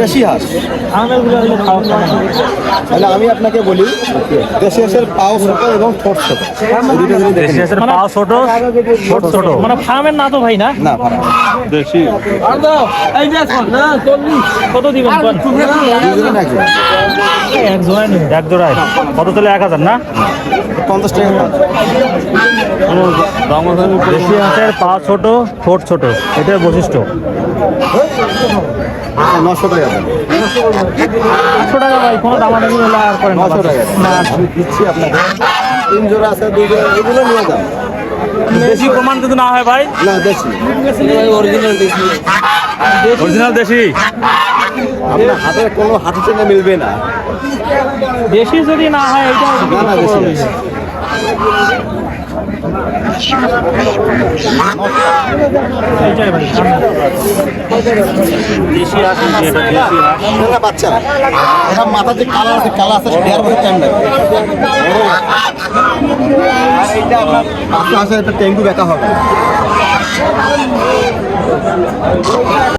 দেশি হাঁস তাহলে আমি আপনাকে বলি দেশি হাঁসের পাও ছোট এবং ঠোঁট ছোট। দেশি হাঁসের পাও ছোট ছোট ছোট। মানে ফার্মের না তো ভাই না? না ভাড়া কত দিবেন এক জোড়ায় এক জোড়ায়। কত চলে এক হাজার না? পঞ্চাশ টাকা। দাম দেশি হাঁসের পা ছোট ঠোঁট ছোট এটার বৈশিষ্ট্য। নশো টাকা ভাই কোনো দামাদামি হলে আর করেন নশো টাকা দিচ্ছি আপনাকে। তিন জোড়া আছে দুই জোড়া এগুলো নিয়ে যান। বেশি প্রমাণ কিন্তু না হয় ভাই। না দেশি। অরিজিনাল দেশি। আপনার হাতের কোনো হাতে চেনে মিলবে না। বেশি যদি না হয় এটা না দেশি দেশি হাঁস মাথার যে কালার আছে কালার আছে দেড় বছর টাইম লাগবে আপনার বাচ্চা একটা ট্যাঙ্কু দেখা হবে।